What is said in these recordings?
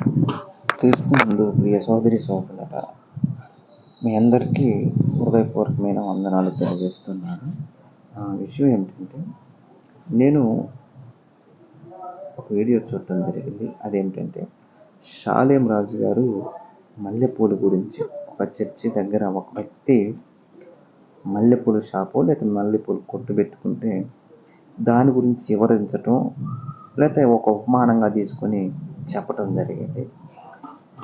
క్రీస్తునందు ప్రియ సోదరి సోదరులట మీ అందరికీ హృదయపూర్వకమైన వందనాలు తెలియజేస్తున్నాను. ఆ విషయం ఏమిటంటే నేను ఒక వీడియో చూడటం జరిగింది. అదేంటంటే షాలేం రాజు గారు మల్లెపూలు గురించి ఒక చర్చి దగ్గర ఒక వ్యక్తి మల్లెపూల షాపు లేకపోతే మల్లెపూలు కొట్టు పెట్టుకుంటే దాని గురించి వివరించటం లేకపోతే ఒక ఉపమానంగా తీసుకొని చెప్పటం జరిగింది.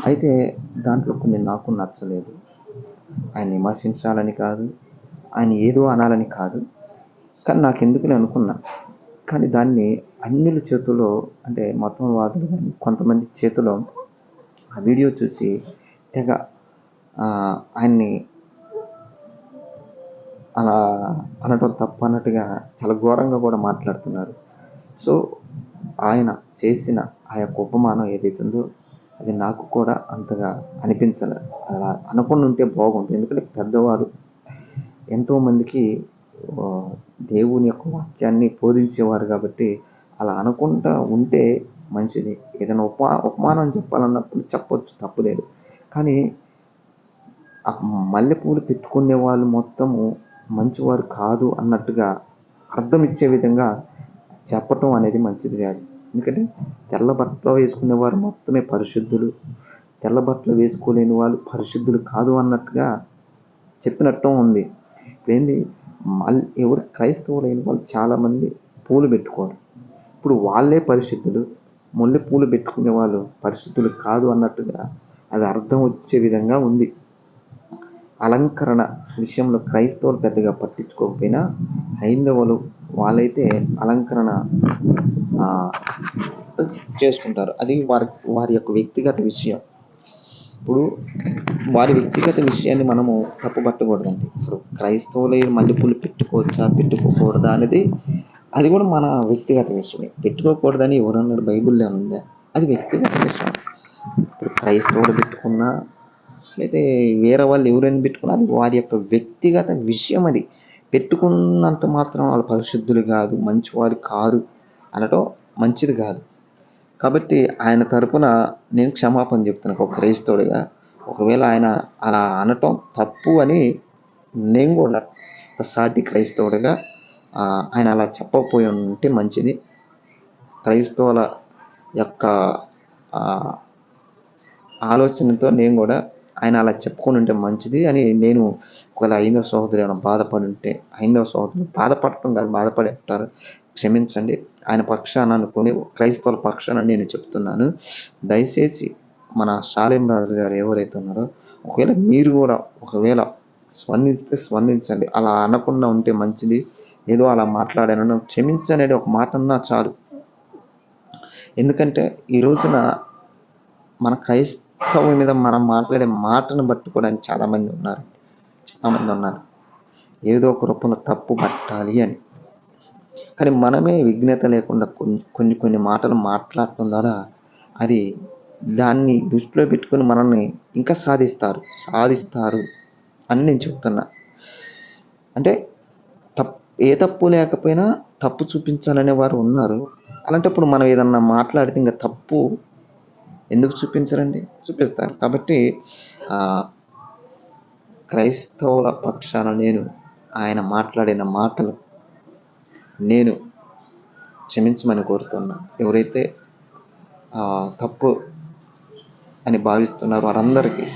అయితే దాంట్లో కొన్ని నాకు నచ్చలేదు. ఆయన విమర్శించాలని కాదు ఆయన ఏదో అనాలని కాదు. కానీ నాకు ఎందుకని అనుకున్నా. కానీ దాన్ని అన్యుల చేతుల్లో అంటే మతవాదులు కానీ కొంతమంది చేతిలో ఆ వీడియో చూసి తెగ ఆయన్ని అలా అనటం తప్పు అన్నట్టుగా చాలా ఘోరంగా కూడా మాట్లాడుతున్నారు. సో ఆయన చేసిన ఆ యొక్క ఉపమానం ఏదైతే ఉందో అది నాకు కూడా అంతగా అనిపించలే. అలా అనుకుని ఉంటే బాగుంటుంది. ఎందుకంటే పెద్దవారు ఎంతోమందికి దేవుని యొక్క వాక్యాన్ని బోధించేవారు కాబట్టి అలా అనుకుంటా ఉంటే మంచిది. ఏదైనా ఉపమా ఉపమానం చెప్పాలన్నప్పుడు చెప్పొచ్చు తప్పులేదు కానీ ఆ మల్లెపూలు పెట్టుకునే వాళ్ళు మొత్తము మంచివారు కాదు అన్నట్టుగా అర్థం ఇచ్చే విధంగా చెప్పటం అనేది మంచిది కాదు. ఎందుకంటే తెల్ల బట్టలు వేసుకునే వారు మొత్తమే పరిశుద్ధులు. తెల్ల బట్టలు వేసుకోలేని వాళ్ళు పరిశుద్ధులు కాదు అన్నట్టుగా చెప్పినట్టు ఉంది. ఏంది? మల్ ఎవరు? క్రైస్తవులైన వాళ్ళు చాలామంది పూలు పెట్టుకోరు. ఇప్పుడు వాళ్ళే పరిశుద్ధులు. మళ్ళీ పూలు పెట్టుకునే వాళ్ళు పరిశుద్ధులు కాదు అన్నట్టుగా అది అర్థం వచ్చే విధంగా ఉంది. అలంకరణ విషయంలో క్రైస్తవులు పెద్దగా పట్టించుకోకపోయినా హైందవులు వాళ్ళైతే అలంకరణ చేసుకుంటారు. అది వారి వారి యొక్క వ్యక్తిగత విషయం. ఇప్పుడు వారి వ్యక్తిగత విషయాన్ని మనము తప్పుపట్టకూడదండి. ఇప్పుడు క్రైస్తవులు మల్లెపూలు పెట్టుకోవచ్చా పెట్టుకోకూడదా అనేది అది కూడా మన వ్యక్తిగత విషయమే. పెట్టుకోకూడదని ఎవరన్నాడు బైబిల్లో ఉందా? అది వ్యక్తిగత విషయం. ఇప్పుడు క్రైస్తవులు పెట్టుకున్నా అయితే వేరే వాళ్ళు ఎవరైనా పెట్టుకున్నా అది వారి యొక్క వ్యక్తిగత విషయం అది. పెట్టుకున్నంత మాత్రం వాళ్ళు పరిశుద్ధులు కాదు మంచివారు కాదు అనటం మంచిది కాదు. కాబట్టి ఆయన తరపున నేను క్షమాపణ చెప్తున్నాను ఒక క్రైస్తవుడిగా ఒకవేళ ఆయన అలా అనటం తప్పు అని నేను కూడా ఒక సాటి క్రైస్తవుడిగా ఆయన అలా చెప్పకపోయి ఉంటే మంచిది. క్రైస్తవుల యొక్క ఆలోచనతో నేను కూడా ఆయన అలా చెప్పుకొని ఉంటే మంచిది అని నేను ఒకవేళ ఐదవ సహోదరు ఏమైనా బాధపడి ఉంటే ఐదవ సహోదరులు బాధపడటం కాదు బాధపడి ఉంటారు క్షమించండి. ఆయన పక్షాన అనుకుని క్రైస్తవుల పక్షాన నేను చెప్తున్నాను. దయచేసి మన శాలేం రాజు గారు ఎవరైతే ఉన్నారో ఒకవేళ మీరు కూడా ఒకవేళ స్పందిస్తే స్పందించండి. అలా అనకుండా ఉంటే మంచిది. ఏదో అలా మాట్లాడాను క్షమించనేది ఒక మాట అన్నా చాలు. ఎందుకంటే ఈ రోజున మన క్రైస్తవం మీద మనం మాట్లాడే మాటను బట్టుకోవడానికి చాలామంది ఉన్నారు. చాలామంది ఉన్నారు. ఏదో ఒక రూపంలో తప్పు పట్టాలి అని. కానీ మనమే విఘ్నత లేకుండా కొన్ని కొన్ని కొన్ని మాటలు మాట్లాడటం ద్వారా అది దాన్ని దృష్టిలో పెట్టుకొని మనల్ని ఇంకా సాధిస్తారు. సాధిస్తారు అని నేను చెప్తున్నా. అంటే తప్పు ఏ తప్పు లేకపోయినా తప్పు చూపించాలనే వారు ఉన్నారు. అలాంటప్పుడు మనం ఏదన్నా మాట్లాడితే ఇంకా తప్పు ఎందుకు చూపించరండి? చూపిస్తారు. కాబట్టి క్రైస్తవుల పక్షాన నేను ఆయన మాట్లాడిన మాటలు నేను క్షమించమని కోరుతున్నా. ఎవరైతే తప్పు అని భావిస్తున్నారో వారందరికీ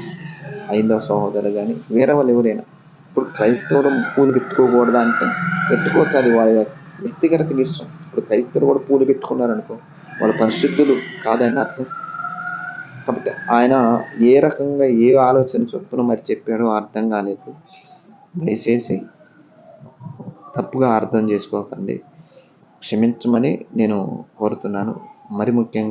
ఐదవ సహోదరు కానీ వేరే వాళ్ళు ఎవరైనా ఇప్పుడు క్రైస్తవుడు పూలు పెట్టుకోకూడదా అంటే పెట్టుకోవచ్చు అది వాళ్ళ వ్యక్తిగత ఇష్టం. ఇప్పుడు క్రైస్తవులు కూడా పూలు పెట్టుకున్నారనుకో వాళ్ళ పరిశుద్ధులు కాదని అర్థం. కాబట్టి ఆయన ఏ రకంగా ఏ ఆలోచన చొప్పున మరి చెప్పాడో అర్థం కాలేదు. దయచేసి తప్పుగా అర్థం చేసుకోకండి. క్షమించమని నేను కోరుతున్నాను. మరి ముఖ్యంగా